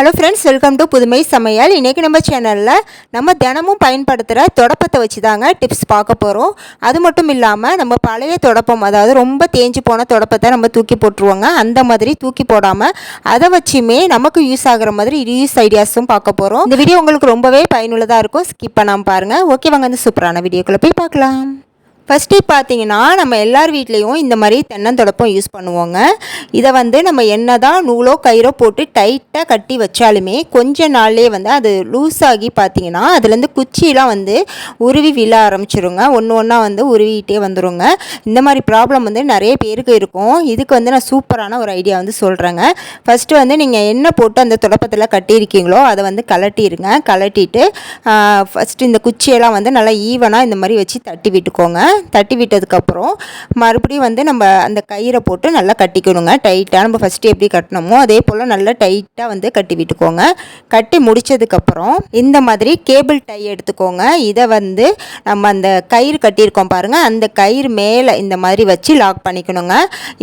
Hello friends welcome to புதுமை சமையல் இன்றைக்கி நம்ம சேனலில் நம்ம தினமும் பயன்படுத்துகிற தொடப்பத்தை வச்சு தாங்க டிப்ஸ் பார்க்க போகிறோம் அது மட்டும் இல்லாமல் நம்ம பழைய தொடப்பம் அதாவது ரொம்ப தேஞ்சு போன தொடப்பத்தை நம்ம தூக்கி போட்டுருவோங்க. அந்த மாதிரி தூக்கி போடாமல் அதை வச்சுமே நமக்கு யூஸ் ஆகுற மாதிரி ரீயூஸ் ஐடியாஸும் பார்க்க போகிறோம் இந்த வீடியோ உங்களுக்கு ரொம்பவே பயனுள்ளதாக இருக்கும். ஸ்கிப் பண்ணாமல் பாருங்கள் ஓகே வாங்க அந்த சூப்பரான வீடியோக்குள்ளே போய் பார்க்கலாம். ஃபஸ்ட்டு பார்த்தீங்கன்னா நம்ம எல்லார் வீட்லேயும் இந்த மாதிரி தென்னந்தொடப்பம் யூஸ் பண்ணுவோங்க. இதை வந்து நம்ம என்ன தான் நூலோ கயிறோ போட்டு டைட்டாக கட்டி வச்சாலுமே கொஞ்ச நாள்லேயே வந்து அது லூஸ் ஆகி பார்த்தீங்கன்னா அதுலேருந்து குச்சியெலாம் வந்து உருவி விழ ஆரம்பிச்சிருங்க. ஒன்று ஒன்றா வந்து உருவிக்கிட்டே வந்துருங்க. இந்த மாதிரி ப்ராப்ளம் வந்து நிறைய பேருக்கு இருக்கும். இதுக்கு வந்து நான் சூப்பரான ஒரு ஐடியா வந்து சொல்கிறேங்க ஃபஸ்ட்டு வந்து நீங்கள் என்ன போட்டு அந்த தொடப்பத்தில் கட்டியிருக்கீங்களோ அதை வந்து கலட்டிடுங்க கலட்டிட்டு ஃபஸ்ட்டு இந்த குச்சியெல்லாம் வந்து நல்லா ஈவனாக இந்த மாதிரி வச்சு தட்டி விட்டுக்கோங்க. தட்டி விட்டதுக்கப்புறம் மறுபடியும் வந்து நம்ம அந்த கயிறை போட்டு நல்லா கட்டிக்கணுங்க. டைட்டாக நம்ம ஃபஸ்ட்டு எப்படி கட்டினோமோ அதே போல் நல்லா டைட்டாக வந்து கட்டி விட்டுக்கோங்க. கட்டி முடித்ததுக்கப்புறம் இந்த மாதிரி கேபிள் டை எடுத்துக்கோங்க. இதை வந்து நம்ம அந்த கயிறு கட்டியிருக்கோம் பாருங்கள் அந்த கயிறு மேலே இந்த மாதிரி வச்சு லாக் பண்ணிக்கணுங்க.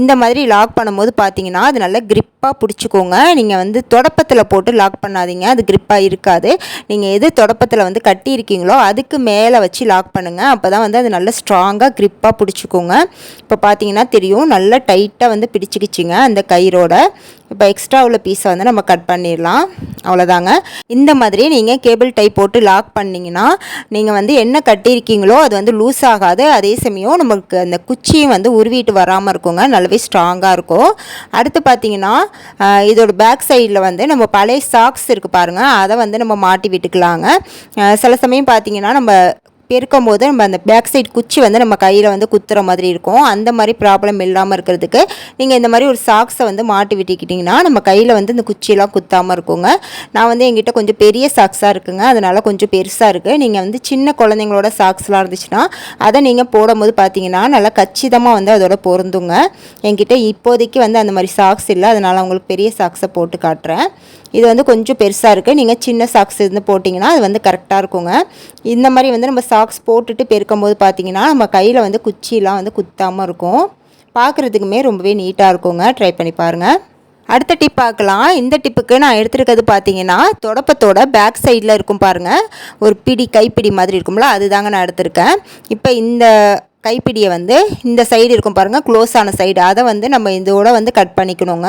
இந்த மாதிரி லாக் பண்ணும்போது பார்த்தீங்கன்னா அது நல்லா கிரிப்பாக பிடிச்சிக்கோங்க. நீங்கள் வந்து தொடப்பத்தில் போட்டு லாக் பண்ணாதீங்க. அது கிரிப்பாக இருக்காது. நீங்கள் எது தொடப்பத்தில் வந்து கட்டியிருக்கீங்களோ அதுக்கு மேலே வச்சு லாக் பண்ணுங்கள் அப்போ தான் வந்து அது ஸ்ட்ராங் ஸ்ட்ராங்காக க்ரிப்பாக பிடிச்சிக்கோங்க. இப்போ பார்த்தீங்கன்னா தெரியும் நல்லா டைட்டாக வந்து பிடிச்சிக்கிச்சிங்க அந்த கயிறோட. இப்போ எக்ஸ்ட்ரா உள்ள பீஸை வந்து நம்ம கட் பண்ணிடலாம். அவ்வளோதாங்க இந்த மாதிரி நீங்கள் கேபிள் டை போட்டு லாக் பண்ணிங்கன்னா நீங்கள் வந்து என்ன கட்டியிருக்கீங்களோ அது வந்து லூஸ் ஆகாது. அதே சமயம் நமக்கு அந்த குச்சியும் வந்து உருவிட்டு வராமல் இருக்குங்க. நல்லாவே ஸ்ட்ராங்காக இருக்கும். அடுத்து பார்த்தீங்கன்னா இதோட பேக் சைடில் வந்து நம்ம பழைய சாக்ஸ் இருக்குது பாருங்கள் அதை வந்து நம்ம மாட்டி விட்டுக்கலாங்க. சில சமயம் பார்த்தீங்கன்னா நம்ம பெருக்கும் போது நம்ம அந்த பேக் சைட் குச்சி வந்து நம்ம கையில் வந்து குத்துற மாதிரி இருக்கும். அந்த மாதிரி ப்ராப்ளம் இல்லாமல் இருக்கிறதுக்கு நீங்கள் இந்த மாதிரி ஒரு சாக்ஸை வந்து மாட்டி விட்டுக்கிட்டிங்கன்னா நம்ம கையில் வந்து இந்த குச்சியெல்லாம் குத்தாமல் இருக்குங்க. நான் வந்து எங்கிட்ட கொஞ்சம் பெரிய சாக்ஸாக இருக்குங்க. அதனால் கொஞ்சம் பெருசாக இருக்குது நீங்கள் வந்து சின்ன குழந்தைங்களோட சாக்ஸ்லாம் இருந்துச்சுன்னா அதை நீங்கள் போடும்போது பார்த்தீங்கன்னா நல்லா கச்சிதமாக வந்து அதோட பொருந்துங்க. என்கிட்ட இப்போதைக்கு வந்து அந்த மாதிரி சாக்ஸ் இல்லை. அதனால் உங்களுக்கு பெரிய சாக்ஸை போட்டு காட்டுறேன். இது வந்து கொஞ்சம் பெருசாக இருக்குது நீங்கள் சின்ன சாக்ஸ் இருந்து போட்டிங்கன்னா அது வந்து கரெக்டாக இருக்குங்க. இந்த மாதிரி வந்து நம்ம சாக்ஸ் போட்டுட்டு பெருக்கும்போது பார்த்தீங்கன்னா நம்ம கையில் வந்து குச்சிலாம் வந்து குத்தாமல் இருக்கும். பார்க்குறதுக்குமே ரொம்பவே நீட்டாக இருக்குங்க. ட்ரை பண்ணி பாருங்கள் அடுத்த டிப் பார்க்கலாம். இந்த டிப்புக்கு நான் எடுத்துருக்கிறது பார்த்தீங்கன்னா தொடப்பத்தோட பேக் சைடில் இருக்கும் பாருங்கள் ஒரு பிடி கைப்பிடி மாதிரி இருக்கும்ல அதுதாங்க நான் எடுத்திருக்கேன். இப்போ இந்த கைப்பிடியை வந்து இந்த சைடு இருக்கும் பாருங்கள் க்ளோஸ் ஆன சைடு அதை வந்து நம்ம இதோட வந்து கட் பண்ணிக்கணுங்க.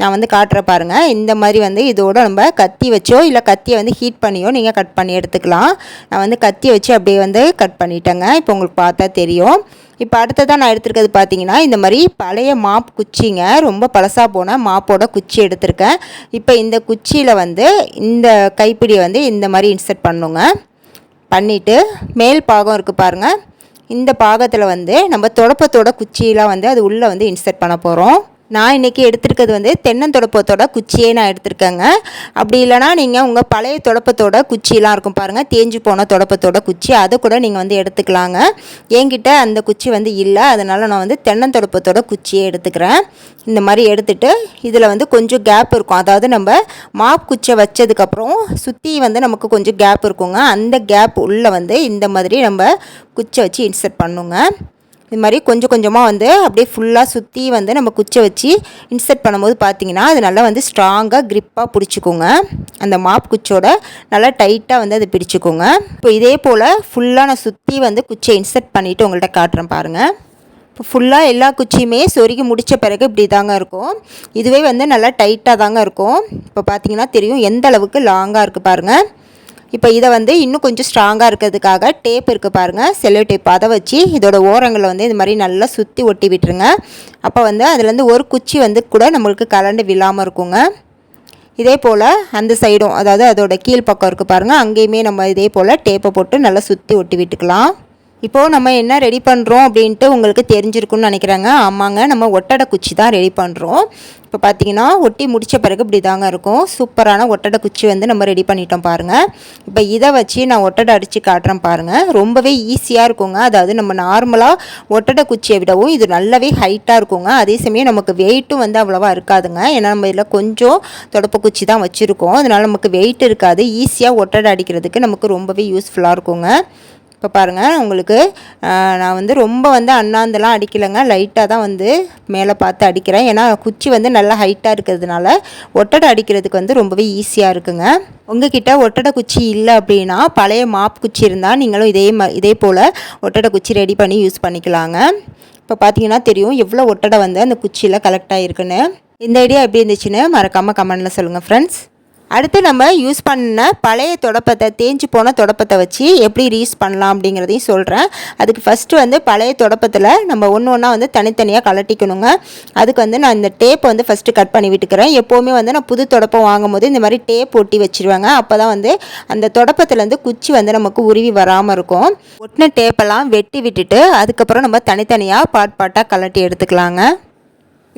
நான் வந்து காட்டுற பாருங்கள் இந்த மாதிரி வந்து இதோட நம்ம கத்தி வச்சோ இல்லை கத்தியை வந்து ஹீட் பண்ணியோ நீங்கள் கட் பண்ணி எடுத்துக்கலாம். நான் வந்து கத்தியை வச்சு அப்படியே வந்து கட் பண்ணிட்டேங்க. இப்போ உங்களுக்கு பார்த்தா தெரியும். இப்போ அடுத்ததாக நான் எடுத்திருக்கிறது பார்த்தீங்கன்னா இந்த மாதிரி பழைய மாப் குச்சிங்க. ரொம்ப பழசாக போன மாப்போட குச்சி எடுத்திருக்கேன். இப்போ இந்த குச்சியில் வந்து இந்த கைப்பிடியை வந்து இந்த மாதிரி இன்சர்ட் பண்ணுங்க. பண்ணிவிட்டு மேல் பாகம் இருக்குது பாருங்கள் இந்த பாகத்தில் வந்து நம்ம தொடப்பத்தோட குச்சியெலாம் வந்து அது உள்ளே வந்து இன்சர்ட் பண்ண போகிறோம் நான் இன்றைக்கி எடுத்திருக்கிறது வந்து தென்னந்தொடப்பத்தோட குச்சியே நான் எடுத்திருக்கேங்க. அப்படி இல்லைனா நீங்கள் உங்கள் பழைய தொடப்பத்தோட குச்சியெலாம் இருக்கும் பாருங்கள் தேஞ்சு போன தொடப்பத்தோட குச்சி. அதை கூட நீங்கள் வந்து எடுத்துக்கலாங்க. என்கிட்ட அந்த குச்சி வந்து இல்லை. அதனால் நான் வந்து தென்னந்தொடப்பத்தோட குச்சியே எடுத்துக்கிறேன். இந்த மாதிரி எடுத்துட்டு இதில் வந்து கொஞ்சம் கேப் இருக்கும். அதாவது நம்ம மாப் குச்சை வச்சதுக்கப்புறம் சுற்றி வந்து நமக்கு கொஞ்சம் கேப் இருக்குங்க. அந்த கேப் உள்ளே வந்து இந்த மாதிரி நம்ம குச்சை வச்சு இன்சர்ட் பண்ணுங்க. இது மாதிரி கொஞ்சம் கொஞ்சமாக வந்து அப்படியே ஃபுல்லாக சுற்றி வந்து நம்ம குச்சை வச்சு இன்சர்ட் பண்ணும்போது பார்த்தீங்கன்னா அது நல்லா வந்து ஸ்ட்ராங்காக க்ரிப்பாக பிடிச்சிக்கோங்க. அந்த மாப் குச்சோட நல்லா டைட்டாக வந்து அது பிடிச்சிக்கோங்க. இப்போ இதே போல் ஃபுல்லாக நான் சுற்றி வந்து குச்சை இன்சர்ட் பண்ணிவிட்டு உங்கள்கிட்ட காட்டுறேன் பாருங்கள் இப்போ ஃபுல்லாக எல்லா குச்சியுமே சொருகி முடித்த பிறகு இப்படி தாங்க இருக்கும். இதுவே வந்து நல்லா டைட்டாக தாங்க இருக்கும். இப்போ பார்த்தீங்கன்னா தெரியும் எந்த அளவுக்கு லாங்காக இருக்குது பாருங்கள் இப்போ இதை வந்து இன்னும் கொஞ்சம் ஸ்ட்ராங்காக இருக்கிறதுக்காக டேப் இருக்குது பாருங்கள் செல்லோ டேப் அதை வச்சு இதோட ஓரங்களை வந்து இது மாதிரி நல்லா சுற்றி ஒட்டி விட்டுருங்க. அப்போ வந்து அதுலேருந்து ஒரு குச்சி வந்து கூட நம்மளுக்கு கலண்டு விழாமல் இருக்குங்க. இதே போல் அந்த சைடும் அதாவது அதோட கீழ் பக்கம் இருக்குது பாருங்கள் அங்கேயுமே நம்ம இதே போல் டேப்பை போட்டு நல்லா சுற்றி ஒட்டி விட்டுக்கலாம். இப்போது நம்ம என்ன ரெடி பண்ணுறோம் அப்படின்ட்டு உங்களுக்கு தெரிஞ்சிருக்குன்னு நினைக்கிறாங்க. ஆமாங்க நம்ம ஒட்டடை குச்சி தான் ரெடி பண்ணுறோம் இப்போ பார்த்தீங்கன்னா ஒட்டி முடித்த பிறகு இப்படி தாங்க இருக்கும். சூப்பரான ஒட்டடை குச்சி வந்து நம்ம ரெடி பண்ணிட்டோம் பாருங்கள் இப்போ இதை வச்சு நான் ஒட்டடை அடித்து காட்டுறேன் பாருங்கள் ரொம்பவே ஈஸியாக இருக்குங்க. அதாவது நம்ம நார்மலாக ஒட்டடை குச்சியை விடவும் இது நல்லாவே ஹைட்டாக இருக்குங்க. அதே சமயம் நமக்கு வெயிட்டும் வந்து அவ்வளோவா இருக்காதுங்க. ஏன்னா நம்ம இதில் கொஞ்சம் தொடப்பு குச்சி தான் வச்சுருக்கோம். அதனால் நமக்கு வெயிட் இருக்காது. ஈஸியாக ஒட்டடை அடிக்கிறதுக்கு நமக்கு ரொம்பவே யூஸ்ஃபுல்லாக இருக்குங்க. இப்போ பாருங்கள் உங்களுக்கு நான் வந்து ரொம்ப வந்து அண்ணாந்தெல்லாம் அடிக்கலைங்க. லைட்டாக தான் வந்து மேலே பார்த்து அடிக்கிறேன். ஏன்னா குச்சி வந்து நல்லா ஹைட்டாக இருக்கிறதுனால ஒட்டடை அடிக்கிறதுக்கு வந்து ரொம்பவே ஈஸியாக இருக்குங்க. உங்ககிட்ட ஒட்டடை குச்சி இல்லை அப்படின்னா பழைய மாப் குச்சி இருந்தால் நீங்களும் இதே ம இதே போல் ஒட்டடை குச்சி ரெடி பண்ணி யூஸ் பண்ணிக்கலாங்க. இப்போ பார்த்தீங்கன்னா தெரியும் எவ்வளோ ஒட்டடை வந்து அந்த குச்சியில் கலெக்ட் ஆகிருக்குன்னு இந்த ஐடியா எப்படி இருந்துச்சுன்னு மறக்காமல் கமெண்டில் சொல்லுங்கள் ஃப்ரெண்ட்ஸ் அடுத்து நம்ம யூஸ் பண்ண பழைய தொடப்பத்தை தேஞ்சு போன தொடப்பத்தை வச்சு எப்படி ரீஸ் பண்ணலாம் அப்படிங்கிறதையும் சொல்கிறேன் அதுக்கு ஃபஸ்ட்டு வந்து பழைய தொடப்பத்தில் நம்ம ஒன்று ஒன்றா வந்து தனித்தனியாக கலட்டிக்கணுங்க அதுக்கு வந்து நான் இந்த டேப் வந்து ஃபஸ்ட்டு கட் பண்ணி விட்டுக்கிறேன். எப்போவுமே வந்து நான் புது தொடப்பம் வாங்கும் போது இந்த மாதிரி டேப் ஒட்டி வச்சுருவாங்க. அப்போ தான் வந்து அந்த தொடப்பத்துலேருந்து குச்சி வந்து நமக்கு உருவி வராமல் இருக்கும். ஒட்டின டேப்பெல்லாம் வெட்டி விட்டுட்டு அதுக்கப்புறம் நம்ம தனித்தனியாக பாட் பாட்டாக கலட்டி எடுத்துக்கலாங்க.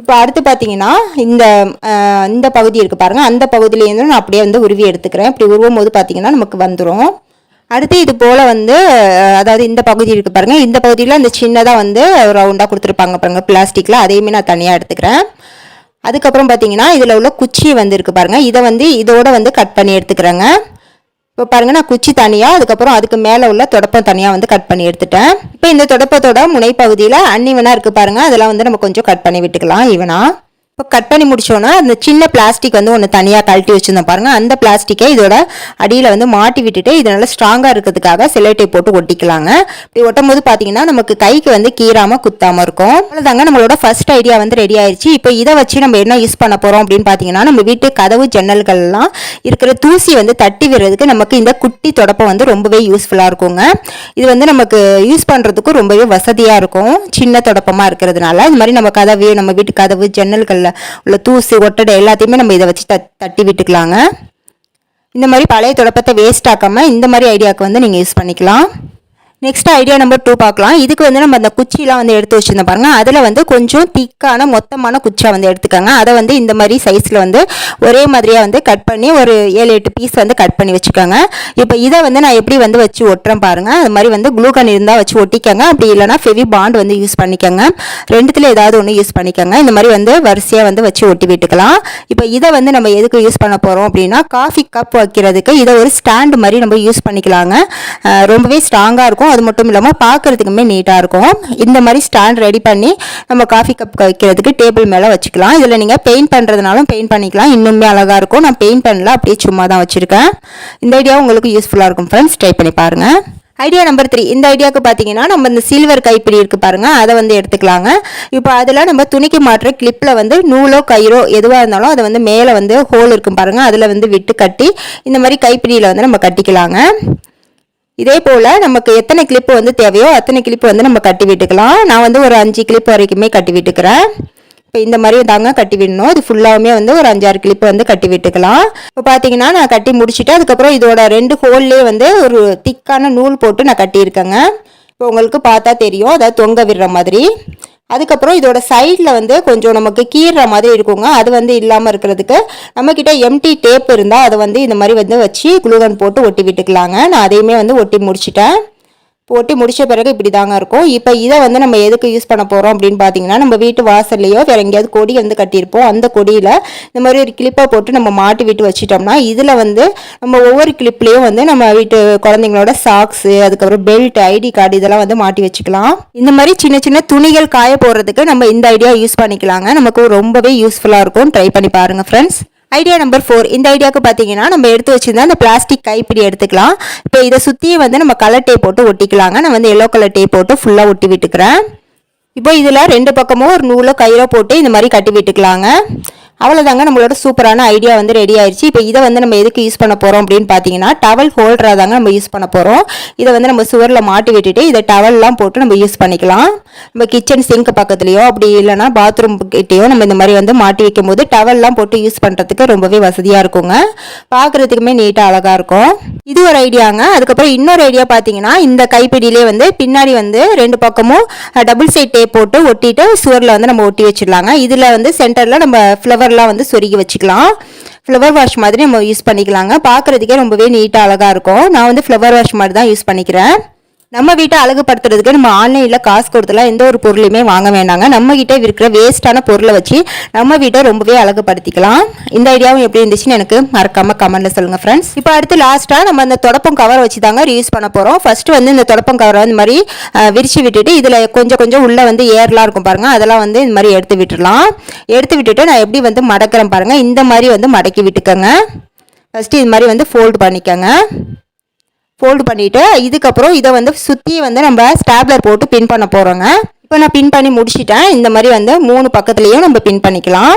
இப்போ அடுத்து பார்த்தீங்கன்னா இந்த இந்த பகுதி இருக்குது பாருங்கள் அந்த பகுதியிலேருந்து நான் அப்படியே வந்து உருவி எடுத்துக்கிறேன். இப்படி உருவும் போது பார்த்தீங்கன்னா நமக்கு வந்துடும் அடுத்து இது போல் வந்து அதாவது இந்த பகுதி இருக்குது பாருங்கள் இந்த பகுதியில் இந்த சின்னதாக வந்து ரவுண்டாக கொடுத்துருப்பாங்க பாருங்கள் பிளாஸ்டிக்கில் அதையுமே நான் தனியாக எடுத்துக்கிறேன். அதுக்கப்புறம் பார்த்தீங்கன்னா இதில் உள்ள குச்சி வந்து இருக்குது பாருங்கள் இதை வந்து இதோட வந்து கட் பண்ணி எடுத்துக்கிறேங்க. இப்போ பாருங்க நான் குச்சி தனியாக அதுக்கப்புறம் அதுக்கு மேலே உள்ள தொடப்பம் தனியாக வந்து கட் பண்ணி எடுத்துட்டேன். இப்போ இந்த தொடப்பத்தோட முனைப்பகுதியில் அன்னிவனாக இருக்குது பாருங்கள் அதெல்லாம் வந்து நம்ம கொஞ்சம் கட் பண்ணி விட்டுக்கலாம் ஈவனா இப்போ கட் பண்ணி முடிச்சோன்னா அந்த சின்ன பிளாஸ்டிக் வந்து ஒன்று தனியாக கழட்டி வச்சுருந்தோம் பாருங்க. அந்த பிளாஸ்டிக்கை இதோட அடியில் வந்து மாட்டி விட்டுட்டு இது ஸ்ட்ராங்காக இருக்கிறதுக்காக செல்லோட்டை போட்டு ஒட்டிக்கலாங்க. இப்படி ஒட்டும் போது பார்த்தீங்கன்னா நமக்கு கைக்கு வந்து கீறாமல் குத்தாமல் இருக்கும். அவ்வளோதாங்க நம்மளோட ஃபர்ஸ்ட் ஐடியா வந்து ரெடி ஆயிடுச்சு இப்போ இதை வச்சு நம்ம என்ன யூஸ் பண்ண போகிறோம் அப்படின்னு பார்த்தீங்கன்னா நம்ம வீட்டு கதவு ஜன்னல்கள்லாம் இருக்கிற தூசி வந்து தட்டி விடுறதுக்கு நமக்கு இந்த குட்டி தொடப்பம் வந்து ரொம்பவே யூஸ்ஃபுல்லாக இருக்குங்க. இது வந்து நமக்கு யூஸ் பண்ணுறதுக்கும் ரொம்பவே வசதியாக இருக்கும். சின்ன தொடப்பமாக இருக்கிறதுனால. இது மாதிரி நம்ம கதவு நம்ம வீட்டு கதவு ஜன்னல்களில் உள்ள தூசி ஒட்டடை எல்லாத்தையுமே நம்ம இதை வச்சு த தட்டி விட்டுக்கலாங்க. இந்த மாதிரி பழைய தொடப்பத்தை வேஸ்ட் ஆக்காமல் இந்த மாதிரி ஐடியாவுக்கு வந்து நீங்கள் யூஸ் பண்ணிக்கலாம். நெக்ஸ்ட் ஐடியா நம்பர் டூ பார்க்கலாம். இதுக்கு வந்து நம்ம அந்த குச்சிலாம் வந்து எடுத்து வச்சுருந்தோம் பாருங்கள் அதில் வந்து கொஞ்சம் திக்கான மொத்தமான குச்சியாக வந்து எடுத்துக்கோங்க. அதை வந்து இந்த மாதிரி சைஸில் வந்து ஒரே மாதிரியாக வந்து கட் பண்ணி ஒரு ஏழு எட்டு பீஸ் வந்து கட் பண்ணி வச்சுக்கோங்க. இப்போ இதை வந்து நான் எப்படி வந்து வச்சு ஒட்டுறேன் பாருங்கள் அது மாதிரி வந்து குளூகன் இருந்தால் வச்சு ஒட்டிக்கோங்க. அப்படி இல்லைனா ஃபெவி பாண்ட் வந்து யூஸ் பண்ணிக்கோங்க. ரெண்டுத்தில் ஏதாவது ஒன்று யூஸ் பண்ணிக்கோங்க. இந்த மாதிரி வந்து வரிசையாக வந்து வச்சு ஒட்டி விட்டுக்கலாம். இப்போ இதை வந்து நம்ம எதுக்கு யூஸ் பண்ண போகிறோம் அப்படின்னா காஃபி கப் வைக்கிறதுக்கு இதை ஒரு ஸ்டாண்டு மாதிரி நம்ம யூஸ் பண்ணிக்கலாங்க. ரொம்பவே ஸ்ட்ராங்காக இருக்கும். அது மட்டும் இல்லாமல் பார்க்குறதுக்குமே நீட்டாக இருக்கும். இந்த மாதிரி ஸ்டாண்ட் ரெடி பண்ணி நம்ம காஃபி கப் வைக்கிறதுக்கு டேபிள் மேலே வச்சுக்கலாம். இதில் நீங்கள் பெயிண்ட் பண்ணுறதுனாலும் பெயிண்ட் பண்ணிக்கலாம். இன்னுமே அழகாக இருக்கும். நான் பெயிண்ட் பண்ணல அப்படியே சும்மா தான் வச்சுருக்கேன். இந்த ஐடியா உங்களுக்கு யூஸ்ஃபுல்லாக இருக்கும் ஃப்ரெண்ட்ஸ் ட்ரை பண்ணி பாருங்கள் ஐடியா நம்பர் த்ரீ இந்த ஐடியாவுக்கு பார்த்தீங்கன்னா நம்ம இந்த சில்வர் கைப்பிடி இருக்குது பாருங்கள் அதை வந்து எடுத்துக்கலாங்க. இப்போ அதில் நம்ம துணிக்கு மாட்டுற கிளிப்பில் வந்து நூலோ கயிறோ எதுவாக இருந்தாலும் அதை வந்து மேலே வந்து ஹோல் இருக்கும் பாருங்கள் அதில் வந்து விட்டு கட்டி இந்த மாதிரி கைப்பிடியில் வந்து நம்ம கட்டிக்கலாங்க. இதே போல் நமக்கு எத்தனை கிளிப்பு வந்து தேவையோ அத்தனை கிளிப்பு வந்து நம்ம கட்டி விட்டுக்கலாம். நான் வந்து ஒரு அஞ்சு கிளிப் வரைக்குமே கட்டி விட்டுக்கிறேன். இப்போ இந்த மாதிரி தாங்க கட்டி விடணும். இது ஃபுல்லாகவுமே வந்து ஒரு அஞ்சாறு கிளிப்பு வந்து கட்டி விட்டுக்கலாம். இப்போ பார்த்தீங்கன்னா நான் கட்டி முடிச்சுட்டு அதுக்கப்புறம் இதோட ரெண்டு ஹோல்லே வந்து ஒரு திக்கான நூல் போட்டு நான் கட்டியிருக்கேங்க. இப்போ உங்களுக்கு பார்த்தா தெரியும். அதாவது தொங்க விடுற மாதிரி. அதுக்கப்புறம் இதோட சைடில் வந்து கொஞ்சம் நமக்கு கீறுற மாதிரி இருக்குங்க. அது வந்து இல்லாமல் இருக்கிறதுக்கு நம்மக்கிட்ட எம்டி டேப் இருந்தால் அதை வந்து இந்த மாதிரி வந்து வச்சு குளுகன் போட்டு ஒட்டி விட்டுக்கலாங்க. நான் அதையுமே வந்து ஒட்டி முடிச்சிட்டேன். போட்டு முடிச்ச பிறகு இப்படி தாங்க இருக்கும். இப்போ இதை வந்து நம்ம எதுக்கு யூஸ் பண்ண போகிறோம் அப்படின்னு பார்த்தீங்கன்னா நம்ம வீட்டு வாசல்லையோ வேற எங்கேயாவது கொடி வந்து கட்டியிருப்போம். அந்த கொடியில் இந்த மாதிரி ஒரு கிளிப்பை போட்டு நம்ம மாட்டி விட்டு வச்சிட்டோம்னா இதில் வந்து நம்ம ஒவ்வொரு கிளிப்லேயும் வந்து நம்ம வீட்டு குழந்தைங்களோட சாக்ஸு அதுக்கப்புறம் பெல்ட் ஐடி கார்டு இதெல்லாம் வந்து மாட்டி வச்சுக்கலாம். இந்த மாதிரி சின்ன சின்ன துணிகள் காய போடுறதுக்கு நம்ம இந்த ஐடியா யூஸ் பண்ணிக்கலாங்க. நமக்கு ரொம்பவே யூஸ்ஃபுல்லாக இருக்கும். ட்ரை பண்ணி பாருங்கள் ஃப்ரெண்ட்ஸ் ஐடியா நம்பர் ஃபோர் இந்த ஐடியாவுக்கு பார்த்தீங்கன்னா நம்ம எடுத்து வச்சுருந்தா அந்த பிளாஸ்டிக் கைப்பிடி எடுத்துக்கலாம். இப்போ இதை சுற்றியே வந்து நம்ம கலர் டேப் போட்டு ஒட்டிக்கலாங்க. நான் வந்து எல்லோ கலர் டேப் போட்டு ஃபுல்லாக ஒட்டி விட்டுக்கிறேன். இப்போ இதில் ரெண்டு பக்கமும் ஒரு நூலோ கயிறோ போட்டு இந்த மாதிரி கட்டி விட்டுக்கலாங்க. அவ்வளோதாங்க நம்மளோட சூப்பரான ஐடியா வந்து ரெடி ஆயிடுச்சு இப்போ இதை வந்து நம்ம எதுக்கு யூஸ் பண்ண போகிறோம் அப்படின்னு பார்த்தீங்கன்னா டவல் ஹோல்டராக தாங்க நம்ம யூஸ் பண்ண போகிறோம் இதை வந்து நம்ம சுவரில் மாட்டி விட்டுட்டு இதை டவல்லாம் போட்டு நம்ம யூஸ் பண்ணிக்கலாம். நம்ம கிச்சன் சிங்க் பக்கத்துலையோ அப்படி இல்லைன்னா பாத்ரூம் கிட்டேயோ நம்ம இந்த மாதிரி வந்து மாட்டி வைக்கும் போது டவல்லாம் போட்டு யூஸ் பண்ணுறதுக்கு ரொம்பவே வசதியாக இருக்குங்க. பார்க்குறதுக்குமே நீட்டாக அழகாக இருக்கும். இது ஒரு ஐடியாங்க அதுக்கப்புறம் இன்னொரு ஐடியா பார்த்தீங்கன்னா இந்த கைப்பிடியிலே வந்து பின்னாடி வந்து ரெண்டு பக்கமும் டபுள் சைட் டேப் போட்டு ஒட்டிட்டு சுவரில் வந்து நம்ம ஒட்டி வச்சிடலாங்க. இதில் வந்து சென்டரில் நம்ம ஃப்ளவர் ஃப்ளவர்லாம் வந்து சொருகி வச்சுக்கலாம். ஃப்ளவர் வாஷ் மாதிரி நம்ம யூஸ் பண்ணிக்கலாங்க. பார்க்குறதுக்கே ரொம்பவே நீட்டாக அழகாக இருக்கும். நான் வந்து ஃப்ளவர் வாஷ் மாதிரி தான் யூஸ் பண்ணிக்கிறேன். நம்ம வீட்டை அழகுபடுத்துறதுக்கு நம்ம ஆன்லைனில் காசு கொடுத்துலாம் எந்த ஒரு பொருளையுமே வாங்க வேண்டாங்க. நம்ம கிட்ட இருக்கிற வேஸ்ட்டான பொருளை வச்சு நம்ம வீட்டை ரொம்பவே அழகுபடுத்திக்கலாம். இந்த ஐடியாவும் எப்படி இருந்துச்சுன்னு எனக்கு மறக்காம கமெண்ட்ல சொல்லுங்க ஃப்ரெண்ட்ஸ் இப்போ அடுத்து லாஸ்ட்டாக நம்ம அந்த தொடப்பம் கவர் வச்சு தாங்க ரீயூஸ் பண்ண போகிறோம் ஃபர்ஸ்ட் வந்து இந்த தொடப்பம் கவரை இந்த மாதிரி விரித்து விரிச்சு விட்டுட்டு இதில் கொஞ்சம் கொஞ்சம் உள்ளே வந்து ஏர்லாம் இருக்கும் பாருங்க. அதெல்லாம் வந்து இந்த மாதிரி எடுத்து விட்டுடலாம் எடுத்து விட்டுட்டு நான் எப்படி வந்து மடக்கிறேன் பாருங்க. இந்த மாதிரி வந்து மடக்கி விட்டுக்கோங்க. ஃபஸ்ட்டு இது மாதிரி வந்து ஃபோல்டு பண்ணிக்கோங்க. ஃபோல்டு பண்ணிவிட்டு இதுக்கப்புறம் இதை வந்து சுற்றி வந்து நம்ம ஸ்டாப்லர் போட்டு பின் பண்ண போகிறோங்க இப்போ நான் பின் பண்ணி முடிச்சிட்டேன். இந்த மாதிரி வந்து மூணு பக்கத்துலேயும் நம்ம பின் பண்ணிக்கலாம்.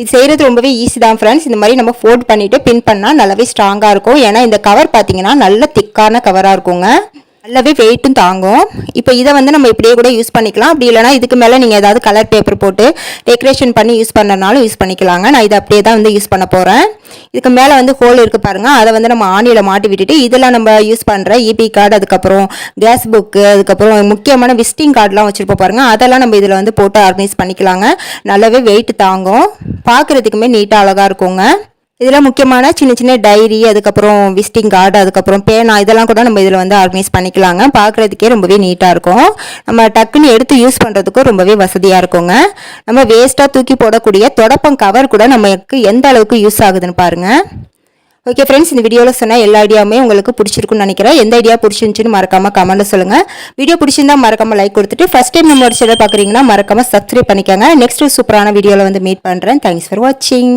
இது செய்கிறது ரொம்பவே ஈஸி தான் ஃப்ரெண்ட்ஸ் இந்த மாதிரி நம்ம ஃபோல்ட் பண்ணிவிட்டு பின் பண்ணால் நல்லாவே ஸ்ட்ராங்காக இருக்கும். ஏன்னா இந்த கவர் பார்த்தீங்கன்னா நல்ல திக்கான கவராக இருக்குங்க. நல்லாவே வெயிட்டும் தாங்கும். இப்போ இதை வந்து நம்ம இப்படியே கூட யூஸ் பண்ணிக்கலாம். அப்படி இல்லைனா இதுக்கு மேலே நீங்கள் ஏதாவது கலர் பேப்பர் போட்டு டெக்கரேஷன் பண்ணி யூஸ் பண்ணுறனாலும் யூஸ் பண்ணிக்கலாங்க. நான் இதை அப்படியே தான் வந்து யூஸ் பண்ண போகிறேன் இதுக்கு மேலே வந்து ஹோல் இருக்குது பாருங்கள் அதை வந்து நம்ம ஆணியில் மாட்டி விட்டுட்டு இதெல்லாம் நம்ம யூஸ் பண்ணுற இபி கார்டு அதுக்கப்புறம் கேஸ் புக்கு அதுக்கப்புறம் முக்கியமான விசிட்டிங் கார்டெலாம் வச்சுருப்போம் பாருங்கள் அதெல்லாம் நம்ம இதில் வந்து போட்டு ஆர்கனைஸ் பண்ணிக்கலாங்க. நல்லாவே வெயிட் தாங்கும். பார்க்குறதுக்குமே நீட்டாக அழகாக இருக்குங்க. இதெல்லாம் முக்கியமான சின்ன சின்ன டைரி அதுக்கப்புறம் விசிட்டிங் கார்டு அதுக்கப்புறம் பேனா இதெல்லாம் கூட நம்ம இதில் வந்து ஆர்கனைஸ் பண்ணிக்கலாங்க. பார்க்குறதுக்கே ரொம்பவே நீட்டாக இருக்கும். நம்ம டக்குன்னு எடுத்து யூஸ் பண்ணுறதுக்கும் ரொம்பவே வசதியாக இருக்குங்க. நம்ம வேஸ்ட்டாக தூக்கி போடக்கூடிய தொடப்பம் கவர் கூட நமக்கு எந்த அளவுக்கு யூஸ் ஆகுதுன்னு பாருங்கள் ஓகே ஃப்ரெண்ட்ஸ் இந்த வீடியோவில் சொன்ன எல்லா ஐடியாவுமே உங்களுக்கு பிடிச்சிருக்குன்னு நினைக்கிறேன். எந்த ஐடியா பிடிச்சிருந்துச்சின்னு மறக்காமல் கமெண்ட்டில் சொல்லுங்கள் வீடியோ பிடிச்சிருந்தா மறக்காமல் லைக் கொடுத்துட்டு ஃபஸ்ட் டைம் நம்மளோட சேனல் பார்க்குறீங்கன்னா மறக்காமல் சப்ஸ்கிரைப் பண்ணிக்கோங்க. நெக்ஸ்ட் சூப்பரான வீடியோவில் வந்து மீட் பண்ணுறேன் தேங்க்ஸ் ஃபார் வாட்சிங்